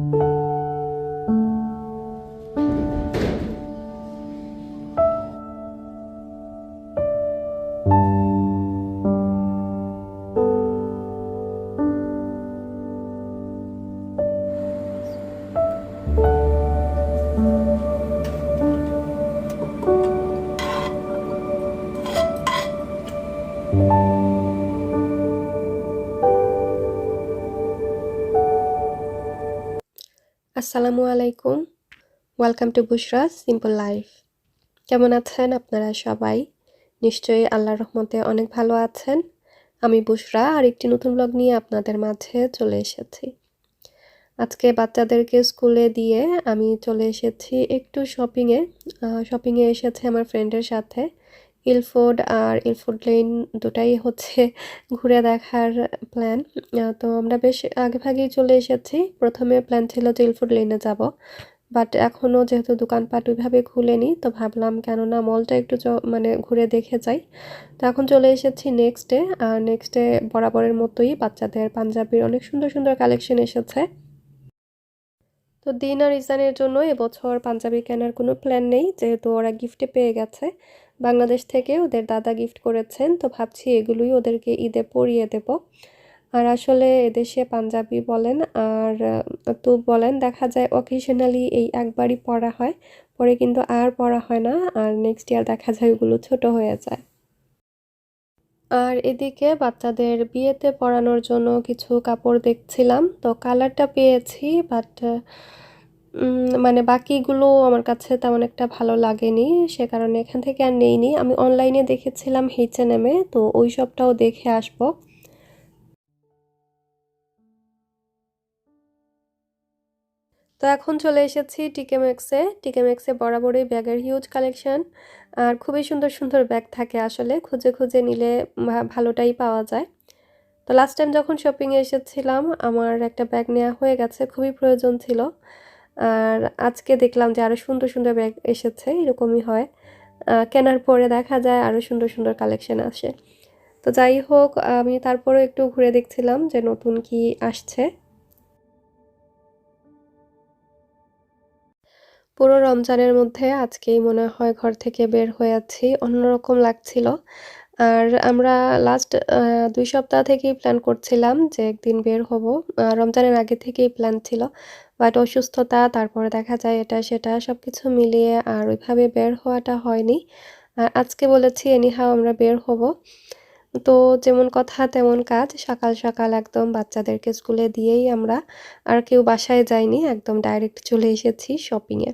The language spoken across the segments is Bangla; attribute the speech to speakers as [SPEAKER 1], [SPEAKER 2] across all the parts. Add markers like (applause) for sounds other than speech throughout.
[SPEAKER 1] you. আসসালামু আলাইকুম। Welcome to Bushra simple life কেমন আছেন আপনারা সবাই? নিশ্চয়ই আল্লাহর রহমতে অনেক ভালো আছেন। আমি বুশরা আর একটি নতুন ব্লগ নিয়ে আপনাদের মাঝে চলে এসেছি। আজকে বাচ্চাদেরকে স্কুলে দিয়ে আমি চলে এসেছি একটু শপিংয়ে শপিংয়ে এসেছে আমার ফ্রেন্ডের সাথে। ইলফোর্ড আর ইলফোর্ড লেন দুটাই হচ্ছে (laughs) ঘুরে দেখার প্ল্যান তো আমরা বেশ আগে ভাগেই চলে এসেছি। প্রথমে প্ল্যান ছিল যে ইলফোর্ড লেনে যাব। বাট এখনও যেহেতু দোকানপাট ওইভাবে খুলেনি, তো ভাবলাম কেননা মলটা একটু মানে ঘুরে দেখে যাই। তো এখন চলে এসেছি নেক্সট ডে আর নেক্সট বরাবরের মতোই বাচ্চাদের পাঞ্জাবির অনেক সুন্দর সুন্দর কালেকশন এসেছে। তো দিন আর ইসানের জন্য এবছর পাঞ্জাবি কেনার কোনো প্ল্যান নেই। যেহেতু ওরা গিফটে পেয়ে গেছে। বাংলাদেশ থেকে ওদের দাদা গিফট করেছেন, তো ভাবছি এগুলোই ওদেরকে ঈদে পরিয়ে দেব। আর আসলে এদেশে পাঞ্জাবি বলেন আর তো বলেন দেখা যায় অকেশনালি এই একবারই পড়া হয়, পরে কিন্তু আর পড়া হয় না, আর নেক্সট ইয়ার দেখা যায় ওগুলো ছোট হয়ে যায়। আর এদিকে বাচ্চাদের বিয়েতে পরানোর জন্য কিছু কাপড় দেখছিলাম, তো কালারটা পেয়েছি বাট মানে বাকিগুলো আমার কাছে তেমন একটা ভালো লাগেনি, সে কারণে এখান থেকে আর নেইনি। আমি অনলাইনে দেখেছিলাম এন এমে তো ওই সবটাও দেখে আসব। তো এখন চলে এসেছি টিকেমেক্সে টিকেমেক্সে বরাবরই ব্যাগের হিউজ কালেকশন আর খুবই সুন্দর সুন্দর ব্যাগ থাকে আসলে, খুঁজে খুঁজে নিলে ভালোটাই পাওয়া যায়। তো লাস্ট টাইম যখন শপিংয়ে এসেছিলাম, আমার একটা ব্যাগ নেওয়া হয়ে গেছে, খুবই প্রয়োজন ছিল। আর আজকে দেখলাম যে আরও সুন্দর সুন্দর ব্যাগ এসেছে, এরকমই হয়। কেনার পরে দেখা যায় আরও সুন্দর সুন্দর কালেকশন আসে। তো যাই হোক, আমি তারপরেও একটু ঘুরে দেখছিলাম যে নতুন কি আসছে। পুরো রমজানের মধ্যে আজকেই মনে হয় ঘর থেকে বের হয়ে আছি, অন্যরকম লাগছিল। আর আমরা লাস্ট দুই সপ্তাহ থেকেই প্ল্যান করছিলাম যে একদিন বের হব। রমজানের আগে থেকেই প্ল্যান ছিল। বাট অসুস্থতা, তারপরে দেখা যায় এটা, সেটা সব কিছু মিলিয়ে আর ওইভাবে বের হওয়াটা হয়নি। আর আজকে বলেছি এনিহাও আমরা বের হব। তো যেমন কথা, তেমন কাজ। সকাল সকাল একদম বাচ্চাদেরকে স্কুলে দিয়েই আমরা। আর কেউ বাসায় যাইনি একদম ডাইরেক্ট চলে এসেছি শপিংয়ে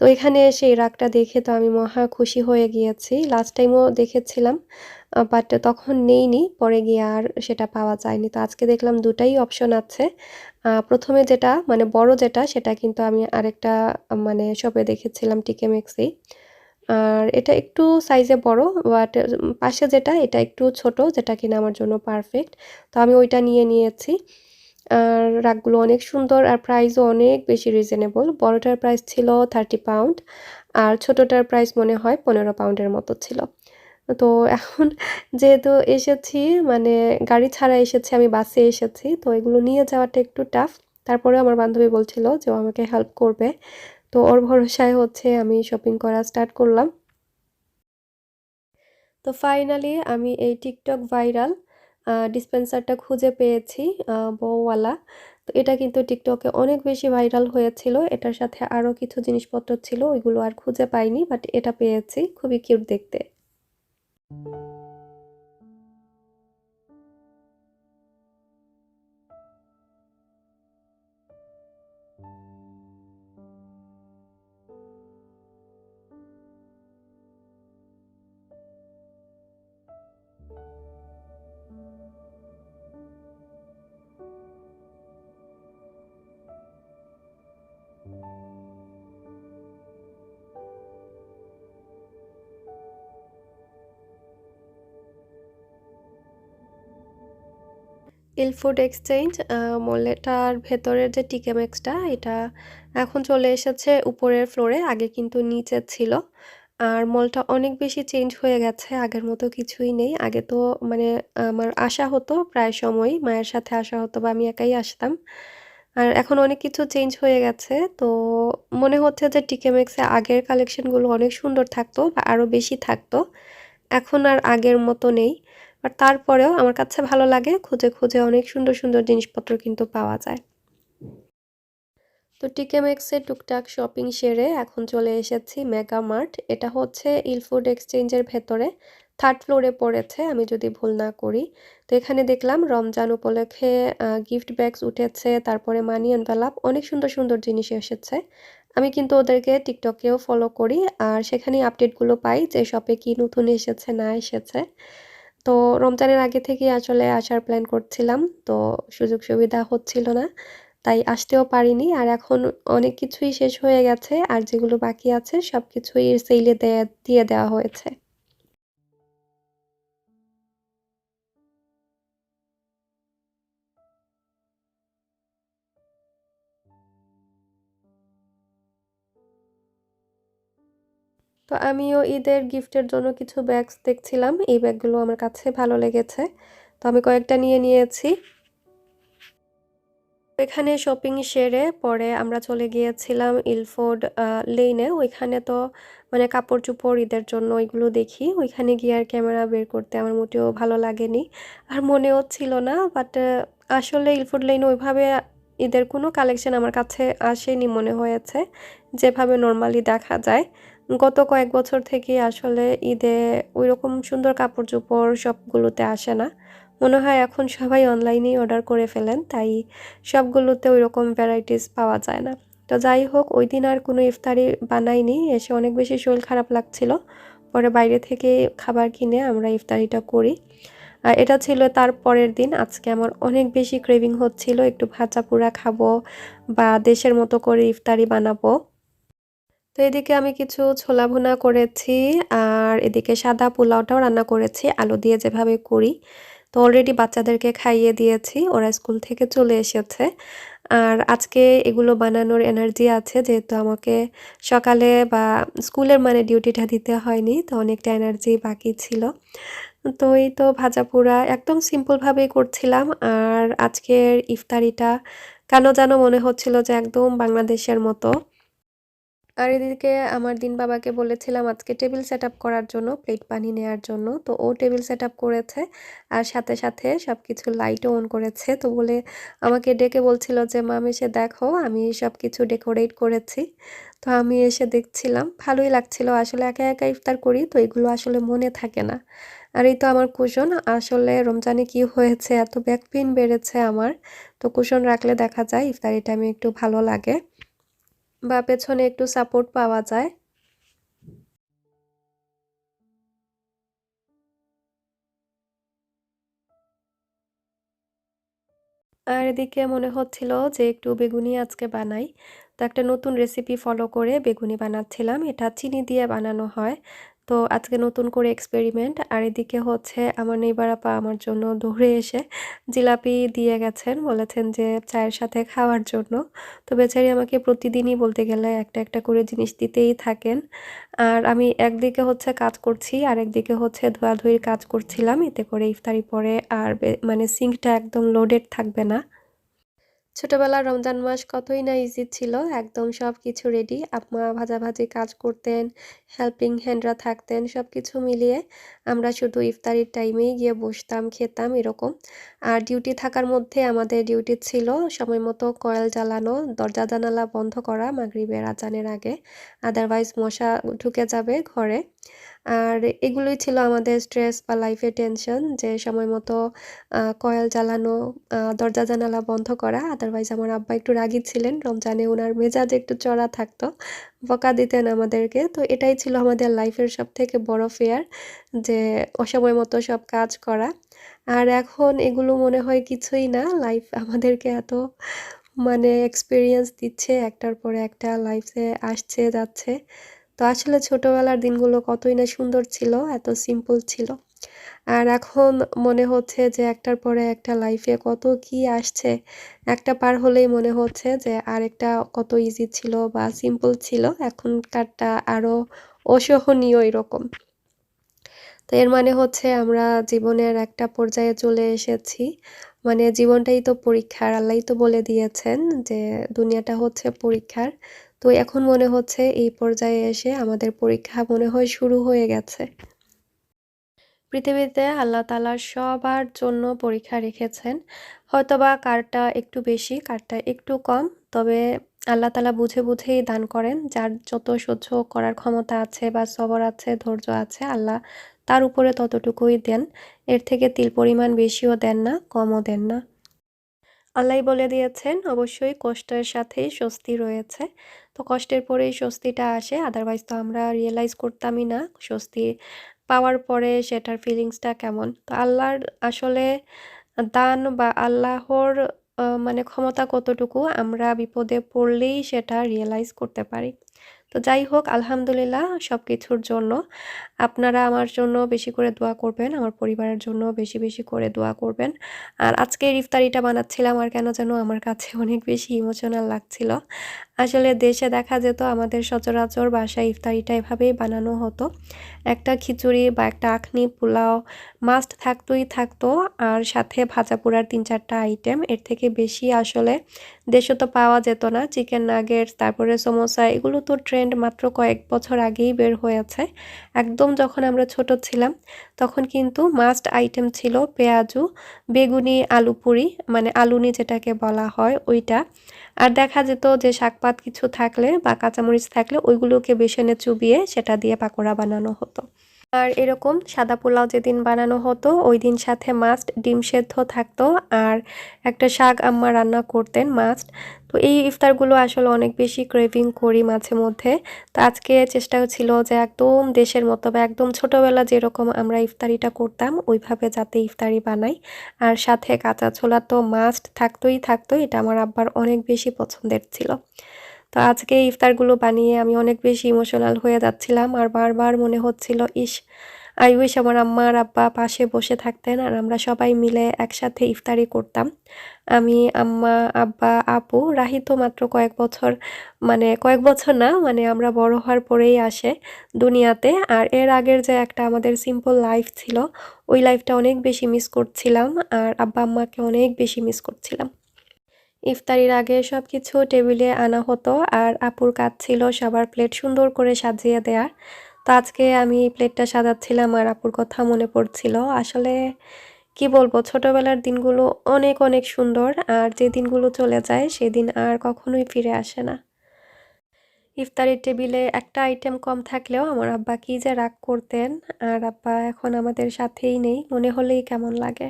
[SPEAKER 1] তো এখানে এসে এই রাগটা দেখে তো আমি মহা খুশি হয়ে গিয়েছি। লাস্ট টাইমও দেখেছিলাম বাট তখন নেইনি, পরে গিয়ে আর সেটা পাওয়া যায়নি। তো আজকে দেখলাম দুটাই অপশন আছে। প্রথমে যেটা মানে বড় যেটা, সেটা কিন্তু আমি আরেকটা মানে শপে দেখেছিলাম টিকে মেক্সি আর এটা একটু সাইজে বড় বাট পাশে যেটা, এটা একটু ছোট, যেটা কিনা আমার জন্য পারফেক্ট তো আমি ওইটা নিয়ে নিয়েছি। আর রাগগুলো অনেক সুন্দর আর প্রাইসও অনেক বেশি রিজনেবল বড়টার প্রাইস ছিল থার্টি পাউন্ড আর ছোটোটার প্রাইস মনে হয় পনেরো পাউন্ডের মতো ছিল। তো এখন (laughs) যেহেতু এসেছি মানে গাড়ি ছাড়া এসেছি, আমি বাসে এসেছি, তো এগুলো নিয়ে যাওয়াটা একটু টাফ তারপরে আমার বান্ধবী বলছিল যে, ও আমাকে হেল্প করবে। তো ওর ভরসায় হচ্ছে আমি শপিং করা স্টার্ট করলাম। তো ফাইনালি আমি এই টিকটক ভাইরাল ডিসপেন্সারটা খুঁজে পেয়েছি বউওয়ালা। তো এটা কিন্তু টিকটকে অনেক বেশি ভাইরাল হয়েছিল। এটার সাথে আরও কিছু জিনিসপত্র ছিল, ওইগুলো আর খুঁজে পাইনি বাট এটা পেয়েছি। খুবই কিউট দেখতে। ইলফুড এক্সচেঞ্জ মলেটার ভেতরের যে টিকেমেক্সটা এটা এখন চলে এসেছে উপরের ফ্লোরে আগে কিন্তু নিচে ছিল। আর মলটা অনেক বেশি চেঞ্জ হয়ে গেছে, আগের মতো কিছুই নেই। আগে তো মানে আমার আসা হতো, প্রায় সময়ই মায়ের সাথে আসা হতো বা আমি একাই আসতাম। আর এখন অনেক কিছু চেঞ্জ হয়ে গেছে। তো মনে হচ্ছে যে টিকে ম্যাক্সে আগের কালেকশনগুলো অনেক সুন্দর থাকতো বা আরও বেশি থাকতো। এখন আর আগের মতো নেই। আর তারপরেও আমার কাছে ভালো লাগে খুঁজে খুঁজে অনেক সুন্দর সুন্দর জিনিসপত্র কিন্তু পাওয়া যায়। তো টিকে ম্যাক্সে টুকটাক শপিং সেরে এখন চলে এসেছি মেগা মার্ট। এটা হচ্ছে ইলফুড এক্সচেঞ্জের ভেতরে। থার্ড ফ্লোরে পড়েছে, আমি যদি ভুল না করি। তো এখানে দেখলাম রমজান উপলক্ষে গিফট ব্যাগস উঠেছে, তারপরে মানি এনভেলাপ, অনেক সুন্দর সুন্দর জিনিস এসেছে। আমি কিন্তু ওদেরকে টিকটকেও ফলো করি, আর সেখানেই আপডেটগুলো পাই যে শপে কি নতুন এসেছে, না এসেছে। তো রমজানের আগে থেকে আসলে আসার প্ল্যান করছিলাম। তো সুযোগ সুবিধা হচ্ছিল না, তাই আসতেও পারিনি। আর এখন অনেক কিছুই শেষ হয়ে গেছে, আর যেগুলো বাকি আছে সব কিছুই সেলে দিয়ে দেওয়া হয়েছে। তো আমিও ঈদের গিফটের জন্য কিছু ব্যাগস দেখছিলাম। এই ব্যাগগুলো আমার কাছে ভালো লেগেছে। তো আমি কয়েকটা নিয়ে নিয়েছি। এখানে শপিং সেরে পরে আমরা চলে গিয়েছিলাম ইলফোর্ড লেনে ওইখানে তো মানে কাপড় চোপড় ঈদের জন্য ওইগুলো দেখি। ওইখানে গিয়ে আর ক্যামেরা বের করতে আমার মোটেও ভালো লাগেনি। আর মনেও ছিল না বাট আসলে ইলফোর্ড লেনে ওইভাবে ঈদের কোনো কালেকশন আমার কাছে আসেনি মনে হয়েছে। যেভাবে নর্মালি দেখা যায়। গত কয়েক বছর থেকে আসলে ঈদে ওই রকম সুন্দর কাপড় চোপড় সবগুলোতে আসে না। মনে হয় এখন সবাই অনলাইনেই অর্ডার করে ফেলেন, তাই সবগুলোতে ওই রকম ভ্যারাইটিস পাওয়া যায় না। তো যাই হোক ওই দিন আর কোনো ইফতারি বানাইনি, এসে অনেক বেশি শরীর খারাপ লাগছিল। পরে বাইরে থেকে খাবার কিনে আমরা ইফতারিটা করি। আর এটা ছিল তার পরের দিন। আজকে আমার অনেক বেশি ক্রেভিং হচ্ছিল, একটু ভাজা পুরা খাব বা দেশের মতো করে ইফতারি বানাবো। তো এদিকে আমি কিছু ছোলা ভুনা করেছি আর এদিকে সাদা পোলাওটাও রান্না করেছি, আলু দিয়ে যেভাবে করি। তো অলরেডি বাচ্চাদেরকে খাইয়ে দিয়েছি, ওরা স্কুল থেকে চলে এসেছে। আর আজকে এগুলো বানানোর এনার্জি আছে, যেহেতু আমাকে সকালে বা স্কুলের মানে ডিউটিটা দিতে হয়নি, তো অনেকটা এনার্জি বাকি ছিল। তো এই তো ভাজা পোড়া একদম সিম্পলভাবেই করছিলাম। আর আজকের ইফতারিটা কেন যেন মনে হচ্ছিল যে একদম বাংলাদেশের মতো। আর এদিকে আমার দিন বাবাকে বলেছিলাম আজকে টেবিল সেট করার জন্য, প্লেট পানি নেওয়ার জন্য। তো ও টেবিল সেট করেছে আর সাথে সাথে সব কিছু লাইটও অন করেছে। তো বলে আমাকে ডেকে বলছিল যে মাম এসে দেখো, আমি সব কিছু ডেকোরেট করেছি। তো আমি এসে দেখছিলাম, ভালোই লাগছিল। আসলে একা একা ইফতার করি, তো এগুলো আসলে মনে থাকে না। আর এই তো আমার কুশন, আসলে রমজানে কি হয়েছে, এত ব্যাক পেন বেড়েছে আমার। তো কুশন রাখলে দেখা যায়, ইফতারি টাইমে একটু ভালো লাগে। বা পেছনে একটু সাপোর্ট পাওয়া যায়। আর এদিকে মনে হচ্ছিল যে একটু বেগুনি আজকে বানাই। তো একটা নতুন রেসিপি ফলো করে বেগুনি বানাচ্ছিলাম। এটা চিনি দিয়ে বানানো হয়। তো আজকে নতুন করে এক্সপেরিমেন্ট আর এদিকে হচ্ছে আমার নেইবার আপা আমার জন্য দৌড়ে এসে জিলাপি দিয়ে গেছেন, বলেছেন যে চায়ের সাথে খাওয়ার জন্য। তো বেচারি আমাকে প্রতিদিনই বলতে গেলে একটা একটা করে জিনিস দিতেই থাকেন। আর আমি একদিকে হচ্ছে কাজ করছি আর একদিকে হচ্ছে ধোয়াধুয়ির কাজ করছিলাম, এতে করে ইফতারি পরে আর মানে সিঙ্কটা একদম লোডেড থাকবে না। ছোটবেলার রমজান মাস কতই না ইজি ছিল, একদম সব কিছু রেডি আপমা ভাজাভাজি কাজ করতেন হেল্পিং হ্যান্ডরা থাকতেন সব কিছু মিলিয়ে আমরা শুধু ইফতারির টাইমেই গিয়ে বসতাম, খেতাম এরকম। আর ডিউটি থাকার মধ্যে আমাদের ডিউটি ছিল সময় মতো কয়েল জ্বালানো, দরজা জানালা বন্ধ করা, মাগরিবের আজানের আগে। আদারওয়াইজ মশা ঢুকে যাবে ঘরে। আর এগুলোই ছিল আমাদের স্ট্রেস বা লাইফে টেনশন যে সময় মতো কয়েল জ্বালানো দরজা জানালা বন্ধ করা। আদারওয়াইজ আমার আব্বা একটু রাগি ছিলেন। রমজানে ওনার মেজাজ একটু চড়া থাকতো। বকা দিতেন আমাদেরকে। তো এটাই ছিল আমাদের লাইফের সব থেকে বড় ফেয়ার যে অসময় মতো সব কাজ করা। আর এখন এগুলো মনে হয় কিছুই না। লাইফ আমাদেরকে এত মানে এক্সপিরিয়েন্স দিচ্ছে। একটার পরে একটা লাইফে আসছে, যাচ্ছে। তো আসলে ছোটোবেলার দিনগুলো কতই না সুন্দর ছিল, এত সিম্পল ছিল। আর এখন মনে হচ্ছে যে একটার পরে একটা লাইফে কত কি আসছে, একটা পার হলেই মনে হচ্ছে যে আরেকটা কত ইজি ছিল বা সিম্পল ছিল, এখনকারটা আরও অসহনীয় এরকম। তো এর মানে হচ্ছে আমরা জীবনের একটা পর্যায়ে চলে এসেছি। মানে জীবনটাই তো পরীক্ষার আল্লাহই তো বলে দিয়েছেন যে দুনিয়াটা হচ্ছে পরীক্ষার। তো এখন মনে হচ্ছে এই পর্যায়ে এসে আমাদের পরীক্ষা মনে হয় শুরু হয়ে গেছে। পৃথিবীতে আল্লাহ তালা সবার জন্য পরীক্ষা রেখেছেন। হয়তোবা কারটা একটু বেশি, কারটা একটু কম, তবে আল্লাহ তালা বুঝে বুঝেই দান করেন। যার যত সহ্য করার ক্ষমতা আছে বা সবর আছে, ধৈর্য আছে, আল্লাহ তার উপরে ততটুকুই দেন। এর থেকে তিল পরিমাণ বেশিও দেন না, কমও দেন না। আল্লাহ বলে দিয়েছেন, অবশ্যই কষ্টের সাথেই স্বস্তি রয়েছে। তো কষ্টের পরেই স্বস্তিটা আসে আদারওয়াইজ তো আমরা রিয়েলাইজ করতামই না স্বস্তি পাওয়ার পরে সেটার ফিলিংসটা কেমন। তো আল্লাহর আসলে দান বা আল্লাহর মানে ক্ষমতা কতটুকু আমরা বিপদে পড়লেই সেটা রিয়েলাইজ করতে পারি। তো যাই হোক, আলহামদুলিল্লাহ সব কিছুর জন্য। আপনারা আমার জন্য বেশি করে দোয়া করবেন, আমার পরিবারের জন্য বেশি বেশি করে দোয়া করবেন। আর আজকের ইফতারিটা বানাচ্ছিলাম আর কেন যেন আমার কাছে অনেক বেশি ইমোশনাল লাগছিল। আসলে দেশে দেখা যেত আমাদের সচরাচর বাসায় ইফতারিটা এভাবেই বানানো হতো। একটা খিচুড়ি বা একটা আখনি, পোলাও মাস্ট থাকতোই থাকতো। আর সাথে ভাজা পোড়ার তিন চারটা আইটেম এর থেকে বেশি আসলে দেশে তো পাওয়া যেত না। চিকেন নাগেটস তারপরে সমোসা, এগুলো তো ট্রেন্ড মাত্র কয়েক বছর আগেই বের হয়েছে। একদম যখন আমরা ছোট ছিলাম, তখন কিন্তু মাস্ট আইটেম ছিল পেঁয়াজু, বেগুনি আলু পুরি মানে আলুনি যেটাকে বলা হয় ওইটা। আর দেখা যেত যে শাকপাত কিছু থাকলে বা কাঁচামরিচ থাকলে ওইগুলোকে বেসনে চুবিয়ে সেটা দিয়ে পাকোড়া বানানো হতো। আর এরকম সাদা পোলাও যেদিন বানানো হতো ওই দিন সাথে মাস্ট ডিম সেদ্ধ থাকতো আর একটা শাক আম্মা রান্না করতেন মাস্ট তো এই ইফতারগুলো আসলে অনেক বেশি ক্রেভিং করি মাঝে মধ্যে। তো আজকে চেষ্টা ছিল যে একদম দেশের মতো বা একদম ছোটোবেলা যেরকম আমরা ইফতারিটা করতাম, ওইভাবে যাতে ইফতারি বানাই। আর সাথে কাঁচা ছোলা তো মাস্ট থাকতোই থাকতো এটা আমার আব্বার অনেক বেশি পছন্দের ছিল। তো আজকে ইফতারগুলো বানিয়ে আমি অনেক বেশি ইমোশনাল হয়ে যাচ্ছিলাম আর বারবার মনে হচ্ছিল, ইস আই উইশ আমার আম্মা আর আব্বা পাশে বসে থাকতেন আর আমরা সবাই মিলে একসাথে ইফতারি করতাম। আমি, আম্মা, আব্বা, আপু, রাহি তো মাত্র কয়েক বছর মানে কয়েক বছর না মানে আমরা বড় হওয়ার পরেই আসে দুনিয়াতে। আর এর আগের যে একটা আমাদের সিম্পল লাইফ ছিল, ওই লাইফটা অনেক বেশি মিস করছিলাম আর আব্বা, আম্মাকে অনেক বেশি মিস করছিলাম। ইফতারির আগে সব কিছু টেবিলে আনা হতো আর আপুর কাজ ছিল সবার প্লেট সুন্দর করে সাজিয়ে দেওয়ার তো আজকে আমি প্লেটটা সাজাচ্ছিলাম আর আপুর কথা মনে পড়ছিল। আসলে কি বলব, ছোটবেলার দিনগুলো অনেক অনেক সুন্দর আর যে দিনগুলো চলে যায় সেদিন আর কখনোই ফিরে আসে না। ইফতারির টেবিলে একটা আইটেম কম থাকলেও আমার আব্বা কি যে রাগ করতেন, আর আব্বা এখন আমাদের সাথেই নেই, মনে হলেই কেমন লাগে।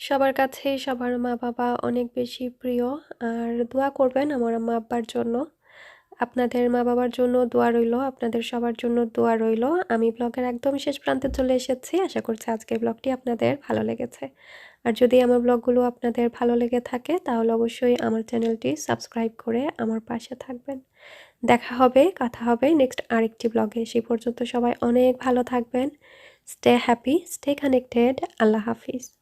[SPEAKER 1] সবার কাছেই সবার মা বাবা অনেক বেশি প্রিয়। আর দোয়া করবেন আমার মা আব্বার জন্য। আপনাদের মা বাবার জন্য দোয়া রইল, আপনাদের সবার জন্য দোয়া রইল। আমি ব্লগের একদম শেষ প্রান্তে চলে এসেছি। আশা করছি আজকের ব্লগটি আপনাদের ভালো লেগেছে। আর যদি আমার ব্লগগুলো আপনাদের ভালো লেগে থাকে, তাহলে অবশ্যই আমার চ্যানেলটি সাবস্ক্রাইব করে আমার পাশে থাকবেন। দেখা হবে, কথা হবে নেক্সট আরেকটি ব্লগে। সেই পর্যন্ত সবাই অনেক ভালো থাকবেন। Stay happy, stay connected. আল্লাহ হাফিজ।